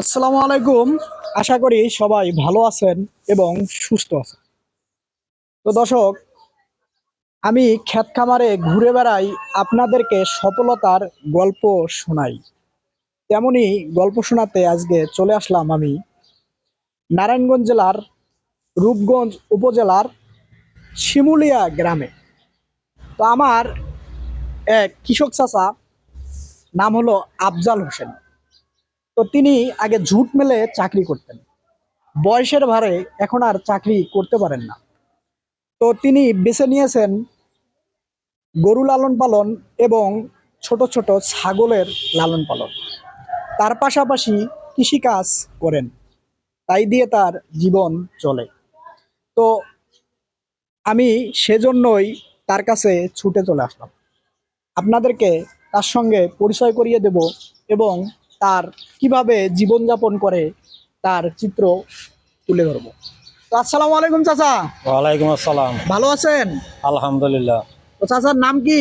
আসসালামু আলাইকুম। আশা করি সবাই ভালো আছেন এবং সুস্থ আছেন। তো দর্শক, আমি ক্ষেত খামারে ঘুরে বেড়াই আপনাদেরকে সফলতার গল্প শোনাই। তেমনি গল্প শোনাতে আজকে চলে আসলাম আমি নারায়ণগঞ্জ জেলার রূপগঞ্জ উপজেলার শিমুলিয়া গ্রামে। তো আমার এক কৃষক চাচা, নাম হলো আফজাল হোসেন। তো তিনি আগে ঝুট মেলে চাকরি করতেন। বয়সের ভারে এখন আর চাকরি করতে পারেন না। তো তিনি বেছে নিয়েছেন গরু লালন পালন এবং ছোট ছোট ছাগলের লালন পালন। তার পাশাপাশি কৃষিকাজ করেন। তাই দিয়ে তার জীবন চলে। তো আমি সেজন্যই তার কাছে ছুটে চলে আসলাম। আপনাদেরকে তার সঙ্গে পরিচয় করিয়ে দেব এবং তার কীভাবে জীবনযাপন করে তার চিত্র তুলে ধরবো। তো আসসালামু আলাইকুম চাচা। ওয়ালাইকুম আসসালাম। ভালো আছেন? আলহামদুলিল্লাহ। তো চাচার নাম কি?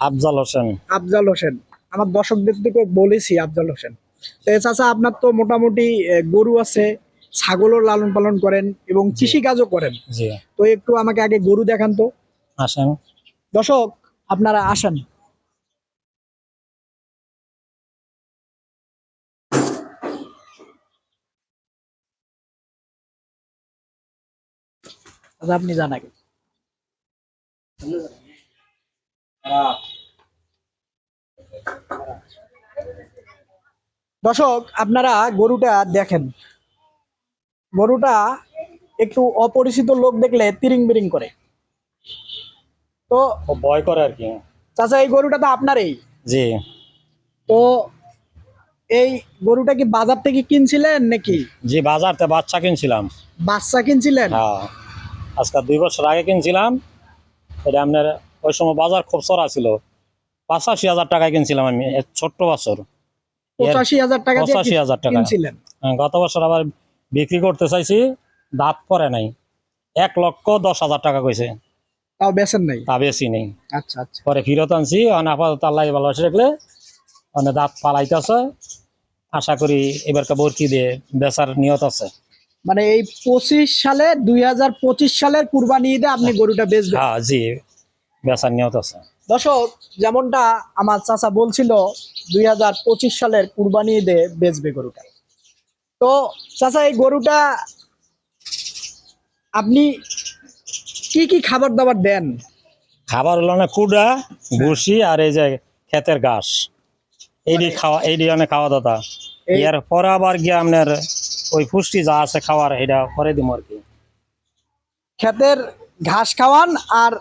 আফজাল হোসেন। আফজাল হোসেন। আমার দর্শকদের থেকে বলেছি আফজাল হোসেন। তো চাচা আপনার তো মোটামুটি গরু আছে ছাগলও লালন পালন করেন এবং কৃষি কাজও করেন। জি। তো একটু আমাকে আগে গরু দেখান তো। আসেন। দর্শক আপনারা আসেন। আচ্ছা, আপনি জান আগে। দর্শক আপনারা গরুটা দেখেন। গরুটা একটু অপরিচিত লোক দেখলে তিরিং বিরিং করে। তো ভয় করে আর কি চাচা এই গরুটা তো আপনারই? জি। তো এই গরুটা কি বাজার থেকে কিনছিলেন নাকি? জি বাজারতে বাচ্চা কিনছিলাম। বাচ্চা কিনছিলেন? হ্যাঁ। আজকে দুই বছর আগে কিনছিলাম। এটা আপনার ওই সময় বাজার খুব সরা ছিল। পঁচাশি হাজার টাকায় কিনছিলাম আমি ছোট্ট বছর। পঁচাশি হাজার টাকা পঁচাশি হাজার টাকা। হ্যাঁ, গত বছর আবার বিক্রি করতে চাইছি দাঁত পরে নাই। এক লক্ষ দশ হাজার টাকা কইছে। তাও নাই? তা বেশি নেই। আচ্ছা আচ্ছা। পরে ফিরত আনছি আপাতত আল্লাহ ভালোবাসে রাখলে অনেক দাঁত পালাইতেছে। আশা করি এবারকে বরকি দিয়ে বেচার নিয়ত আছে। মানে এই পঁচিশ সালে দুই হাজার পঁচিশ সালের কুরবানি ঈদে আপনি গরুটা বেচবেন। হ্যাঁ জি বেচার নিয়ত আছে। দর্শক যেমনটা আমার চাচা বলছিল দুই হাজার পঁচিশ সালের কুরবানি ঈদে বেচবে গরুটা। তো চাচা এই গরুটা আপনি কি কি খাবার দাবার দেন? খাবার হলো না কুড়া ভুসি আর এই যে ক্ষেতের ঘাস। এইটি খাওয়া এইটি অনেক খাওয়া দাওয়া এই- এর পরে আবার গিয়ে আপনার ওই পুষ্টি যা আছে খাওয়ার এটা করে দিব আর কি। ক্ষেতের ঘাস খাওয়ান আর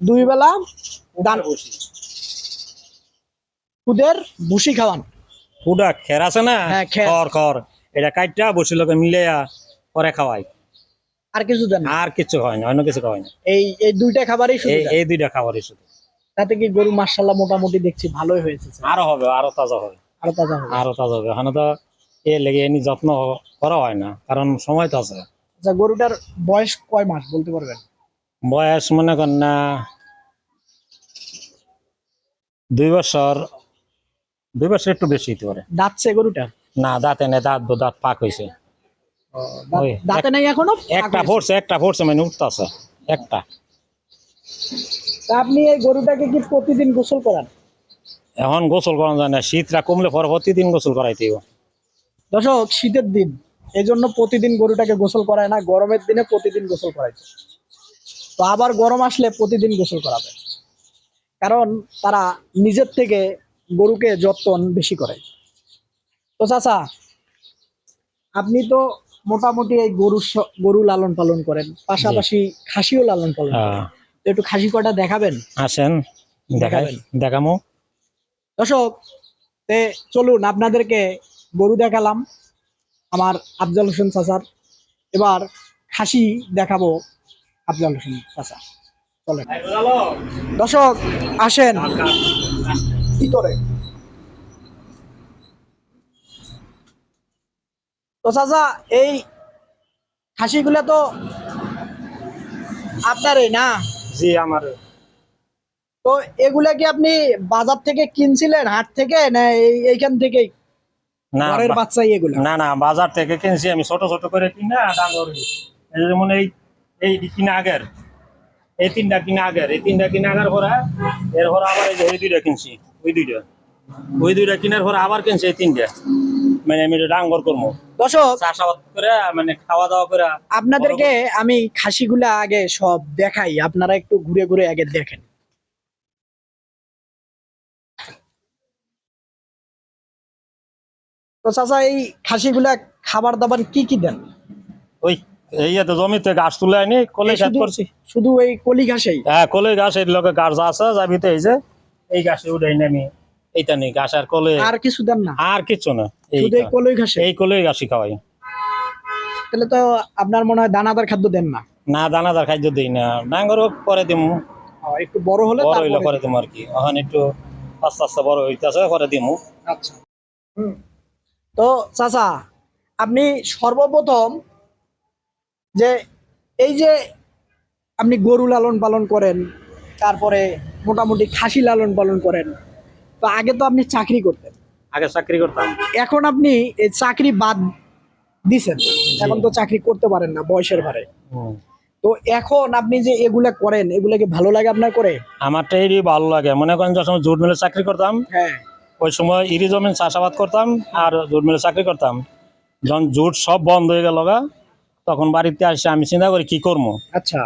দুই বেলা দান খুদের ভুসি খাওয়ান। কুড়া খের আছে না? হ্যাঁ, খের। খড় খড় এটা কাইটা বসি লোকে মিলাইয়া পরে খাওয়াই আর কিছু দেন আর কিছু হয় না অন্য কিছু খাওয়াই না। এই এই দুইটা খাবারই শুধু এই দুইটা খাবারই শুধু। তাতে কি গরু মার্শাল্লাহ মোটামুটি দেখছি ভালোই হয়েছে আরও হবে আরও তাজা হবে। আরও তাজা হবে। আরও তাজা হবে। এখানে তো এ লেগে এনি যত্ন করা হয় না কারণ সময় তো আছে। আচ্ছা গরুটার বয়স কয় মাস বলতে পারবেন? বয়স মনে কর না দুই বছর দুই বছর একটু বেশি হতে পারে। দাঁতছে গরুটা? না দাঁতে নেই দাঁত দাঁত পাক হয়েছে দাঁতে নাই এখনও? একটা ফোরছে একটা মানে উঠতেছে একটা। আপনি এই গরুটাকে কি প্রতিদিন গোসল করান? এখন গোসল করানো যায় না শীতটা কমলে পরে প্রতিদিন গোসল করাইতে হবে। দর্শক শীতের দিন। এই জন্য প্রতিদিন গরুটাকে গোসল করায় না গরমের দিনে প্রতিদিন গোসল করাইছে তো আবার গরম আসলে প্রতিদিন গোসল করাবে। কারণ তারা নিজের থেকে গরুকে যত্ন বেশি করে। তো চাচা আপনি তো মোটামুটি এই গরু গরু লালন পালন করেন পাশাপাশি খাসিও লালন পালন করেন। হ্যাঁ, একটু খাসি কটা দেখাবেন? আসেন দেখাবেন। দেখামো। দর্শক চলুন আপনাদেরকে গরু দেখালাম আমার আফজাল হোসেন চাচার। এবার খাসি দেখাবো আফজাল হোসেন চাচা। চলেন। দর্শক আসেন। ভিতরে তো চাচা এই খাসিগুলো তো আপনারই না? জি আমার তো এগুলা কি আপনি বাজার থেকে কিনছিলেন হাট থেকে না এইখান থেকেই? ঘরের বা- এগুলো? না না বাজার থেকে কিনছি আমি ছোট ছোট করে কিনা এই যেমন এই এই কিনা আগের এই তিনটা কিনা আগের এই তিনটা কিনা আগের পরে এরপর আবার এই যে এই দুইটা কিনছি ওই দুইটা। ওই দুইটা কিনার পরে আবার কিনছি এই তিনটা। মানে আমি ডাঙ্গর করব। দর্শক চাষাবাদ করে মানে খাওয়া দাওয়া করে। আপনাদেরকে আমি খাসিগুলা আগে সব দেখাই আপনারা একটু ঘুরে ঘুরে আগে দেখেন। তো চাচা এই খাসিগুলা খাবার দাবার কি কি দেন? ওই এই তো জমিতে গাছ তুলে আনি কলে করছি শুধু এই কলি ঘাসেই হ্যাঁ কলে লোকে গাছ আছে এই যে এই গাছে উঠে আমি। এইটা নেই গাছ আর কলে। আর কিছু দেন না? আর কিচ্ছু না শুধু এই কলই ঘাসে এই কলে গাছই খাওয়াই। তাহলে তো আপনার মনে হয় দানাদার খাদ্য দেন না? না দানাদার খাদ্য দিই না। ডাঙ্গর পরে দিম। একটু বড় হলে বড় হইলে পরে দিম আর কি। এখন একটু আস্তে আস্তে বড় হইতেছে পরে দিমু। আচ্ছা। হুম। তো চাচা আপনি সর্বপ্রথম যে এই যে আপনি গরু লালন পালন করেন তারপরে মোটামুটি খাসি লালন পালন করেন তো আগে তো আপনি চাকরি করতেন। আগে চাকরি করতাম। এখন আপনি এই চাকরি বাদ দিছেন। এখন তো চাকরি করতে পারেন না বয়সের ভারে। তো এখন আপনি যে এগুলা করেন এগুলা কি ভালো লাগে আপনার করে? আমারটা এরই ভালো লাগে। মনে করেন যখন জুট মিলে চাকরি করতাম হ্যাঁ। ওই সময় ইরি জমিন চাষাবাদ করতাম আর জুট মিলে চাকরি করতাম। যখন জুট সব বন্ধ হয়ে গেল গা তখন বাড়িতে আসে আমি চিন্তা করি কি করব। আচ্ছা।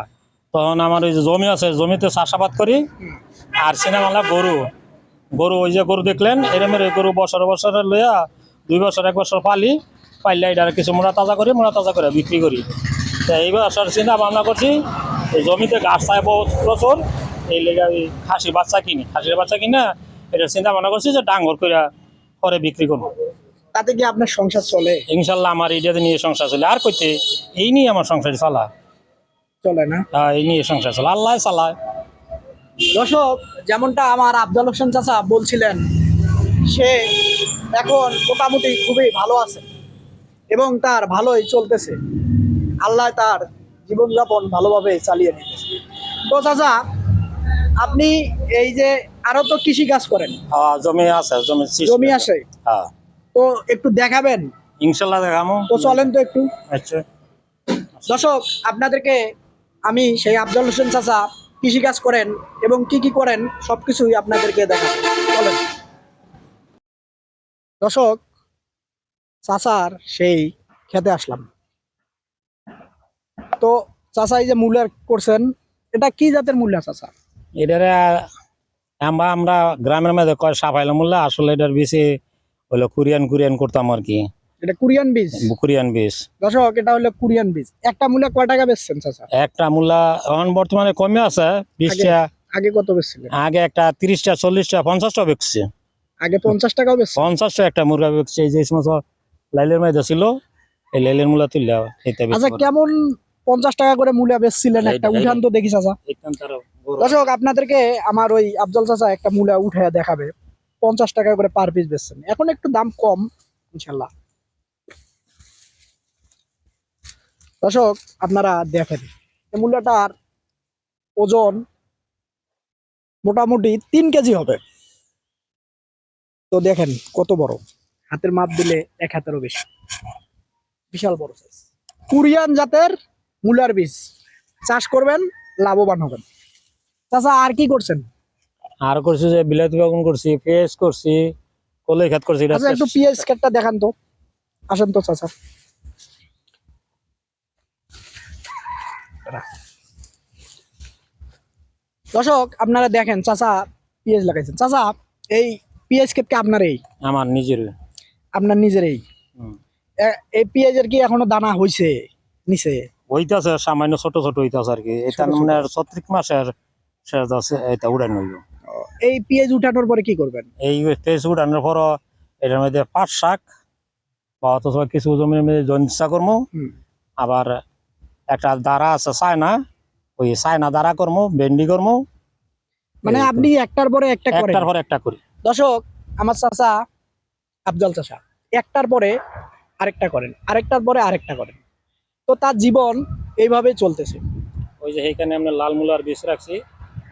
তখন আমার ওই যে জমি আছে জমিতে চাষাবাদ করি। আর সিনেমালা গরু। গরু ওই যে গরু দেখলেন এরমের ওই গরু বছর বছর লইয়া দুই বছর এক বছর পালি পাইলে এটা কিছু মোড়া তাজা করি মোড়া তাজা করে বিক্রি করি। তো এই বছর চিন্তা ভাবনা করছি এই জমিতে গাছ চাই প্রচুর এই লেগে খাসি বাচ্চা কিনি। খাসির বাচ্চা কিনা এটা চিন্তা ভাবনা করছি যে ডাঙ্গর করে পরে বিক্রি করব। তাতে কি আপনার সংসার চলে? ইনশাল্লাহ আমার এইটাতে নিয়ে সংসার চলে। আর কইতে এই নিয়ে আমার সংসার চালা। চলে না? হ্যাঁ, এই নিয়ে সংসার চলে। আল্লাহ চালায়। দর্শক যেমনটা আমার আফজাল হোসেন চাচা বলছিলেন সে এখন মোটামুটি খুবই ভালো আছে এবং তার ভালোই চলতেছে। আল্লাহ তার জীবনযাপন ভালোভাবে চালিয়ে দিতেছে তো চাচা আপনি এই যে আরও তো কৃষি কাজ করেন? হ্যাঁ জমি আছে জমি জমি আছে। হ্যাঁ। তো একটু দেখাবেন? ইনশাল্লাহ দেখামো তো চলেন তো একটু। আচ্ছা। দর্শক আপনাদেরকে আমি সেই আফজল হোসেন চাচা কৃষি কাজ করেন এবং কি কি করেন সবকিছুই আপনাদেরকে দেখাবো। চলেন। দর্শক চাচার সেই খেতে আসলাম। তো চাচা এই যে মূলার করছেন এটা কি জাতের মূল্য চাচা? এটারে আমরা আমরা গ্রামের মধ্যে কয় সাফাইলাম বললে আসলে এটার বেশি হলো কোরিয়ান কুরিয়ান করতাম আর কি। এটা কোরিয়ান বীজ কোরিয়ান বীজ দর্শক এটা হলো কোরিয়ান বীজ একটা মূল্য কয় টাকা বেচছেন চাচা? একটা মূল্য এখন বর্তমানে কমে আছে বিশটা। আগে কত বেচছিলেন? আগে একটা তিরিশটা চল্লিশটা পঞ্চাশটা বেচছে আগে পঞ্চাশ টাকাও বেচছেন? পঞ্চাশটা একটা মুরগা বেচছে এই যে সমস্ত লাইলের মধ্যে ছিল এই লাইলের মূল্য তুললে আচ্ছা কেমন পঞ্চাশ টাকা করে মূল্য বেচছিলেন একটা উঠান তো দেখি চাচা। দর্শক আপনাদেরকে আমার ওই আফজল চাচা একটা মূলা উঠে দেখাবে। পঞ্চাশ টাকা করে পার পিস বেচছেন। এখন একটু দাম কম ইনশাল্লাহ। দর্শক আপনারা দেখেন এই মূলাটার ওজন মোটামুটি তিন কেজি হবে। তো দেখেন কত বড়। হাতের মাপ দিলে এক হাতেরও বেশি। বিশাল বড় সাইজ কোরিয়ান জাতের মূলার বীজ। চাষ করবেন লাভবান হবেন। চাচা আর কি করছেন? আর করছি যে বিলাতি বাগান করছি পেঁয়াজ করছি কলাই খাত করছি আচ্ছা একটু পিএস কাটটা দেখান তো। আসেন তো চাচা। দর্শক আপনারা দেখেন চাচা পিএস লাগাইছেন। চাচা এই পিএস ক্ষেতকে আপনার এই আমার নিজের। আপনার নিজের এই এই পেঁয়াজের কি এখনও দানা হইছে নিচে হইতাছে সামান্য ছোট ছোট হইতাছে আর কি। এটা। মানে ছত্রিশ মাসের আছে এটা উড়ান হইব এই পেঁয়াজ উঠানোর পরে কি করবেন? এই পেঁয়াজ উড়ানোর পর এটার মধ্যে পাট শাক বা অথবা কিছু জমির মধ্যে জঞ্চা করব। হুম। আবার একটা দাঁড়া আছে চায়না। ওই চায়না দাঁড়া করব ভেন্ডি করব। মানে আপনি একটার পরে একটা একটার পর একটা করি। দর্শক আমার চাচা আফজল চাচা একটার পরে আরেকটা করেন আরেকটার পরে আরেকটা করেন। তো তার জীবন এইভাবে চলতেছে। ওই যে এইখানে আমরা লাল মূলার বীজ রাখছি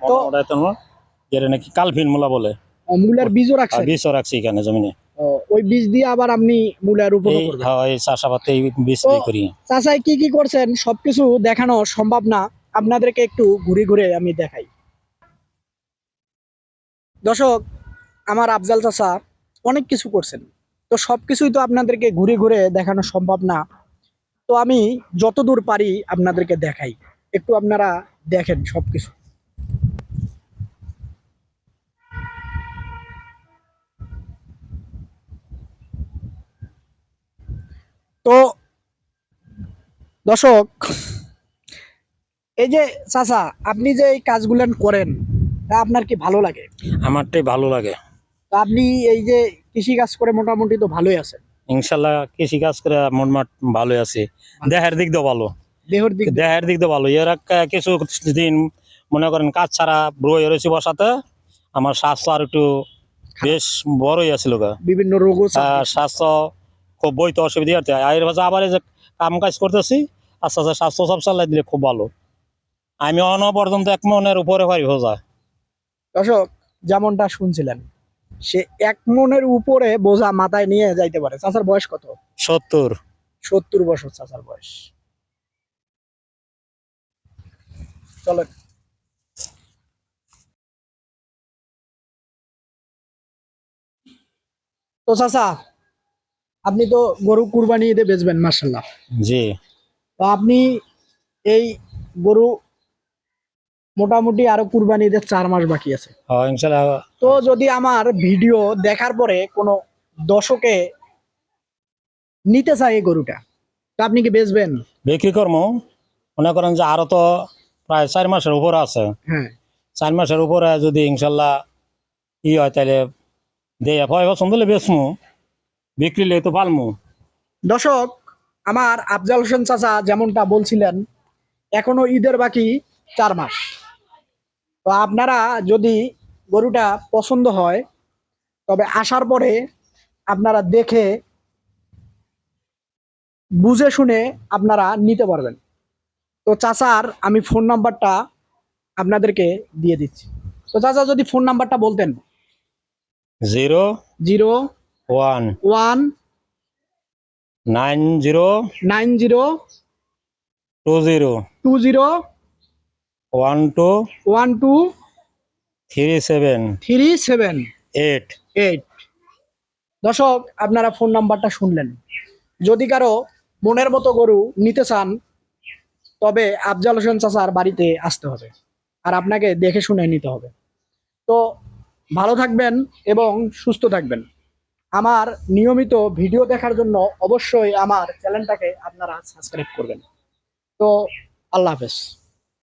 তো- যেটা নাকি কালফিন মূলা বলে। মূলার বীজও রাখছেন? বীজও রাখছি এখানে জমিনে। ওই বীজ দিয়ে আবার আপনি এই করবেন? হ্যাঁ, এই চাষাবাদ এই বীজ দিয়ে করি। চাচাই কি কি করছেন? সবকিছু দেখানো সম্ভব না। আপনাদেরকে একটু ঘুরে ঘুরে আমি দেখাই। দর্শক আমার আফজাল চাচা অনেক কিছু করছেন। তো সবকিছুই তো আপনাদেরকে ঘুরে ঘুরে দেখানো সম্ভব না। তো আমি যতদূর পারি আপনাদেরকে দেখাই। একটু আপনারা দেখেন সবকিছু। তো দর্শক এই যে চাচা আপনি যে এই কাজগুলেন করেন তা আপনার কি ভালো লাগে? আমারটাই ভালো লাগে। আপনি এই যে কৃষি কাজ করে মোটামুটি তো ভালোই আছেন। ইনশাল্লাহ কৃষি কাজ করে মোটমাট ভালোই আছি। দেহের দিক দিয়ে ভালো। দেহর দিক দিয়ে ভালো। এর কিছু দিন মনে করেন কাজ ছাড়া বই রয়েছে বসাতে আমার স্বাস্থ্য আর একটু বেশ বড়ই আছিল বিভিন্ন আহ, স্বাস্থ্য খুব বইতে অসুবিধা হতে এর ভাষা আবার এই যে কাম কাজ করতেছি আস্তে আস্তে স্বাস্থ্য সব চালাই দিলে খুব ভালো। আমি অন পর্যন্ত এক মনের উপরে পারি হয়ে যায়। দর্শক যেমনটা শুনছিলেন সে এক মনের উপরে বোঝা মাথায় নিয়ে যাইতে পারে। চাচার বয়স কত? সত্তর। সত্তর বছর চাচার বয়স। চলেন। তো চাচা আপনি তো গরু কুরবানি ঈদে বেচবেন মার্শাল্লাহ জি। তো আপনি এই গরু মোটামুটি আরও কুরবানি ঈদের চার মাস বাকি আছে। তো যদি আমার ভিডিও দেখার পরে কোনো দর্শকে নিতে চাই এই গরুটা তো আপনি কি বেচবেন? বিক্রি কর্ম। মনে করেন যে আরও তো প্রায় চার মাসের উপরে আছে। হ্যাঁ। চার মাসের উপরে যদি ইনশাল্লাহ ই হয় তাহলে দিয়ে ভয় পছন্দ হলে বেচমু। বিক্রি লে তো পালমু। দর্শক আমার আফজাল হোসেন চাচা যেমনটা বলছিলেন এখনও ঈদের বাকি। চার মাস। তো আপনারা যদি গরুটা পছন্দ হয় তবে আসার পরে আপনারা দেখে বুঝে শুনে আপনারা নিতে পারবেন। তো চাচার আমি ফোন নাম্বারটা আপনাদেরকে দিয়ে দিচ্ছি। তো চাচা যদি ফোন নাম্বারটা বলতেন। Zero zero one one nine zero nine zero two zero two zero one two one two three seven three seven eight. Eight. দর্শক আপনারা ফোন নাম্বারটা শুনলেন। যদি কারও মনের মতো গরু নিতে চান তবে আফজাল হোসেন চাচার বাড়িতে আসতে হবে আর আপনাকে দেখে শুনে নিতে হবে। তো ভালো থাকবেন এবং সুস্থ থাকবেন। আমার নিয়মিত ভিডিও দেখার জন্য অবশ্যই আমার চ্যানেলটাকে আপনারা সাবস্ক্রাইব করবেন। তো আল্লাহ হাফেজ।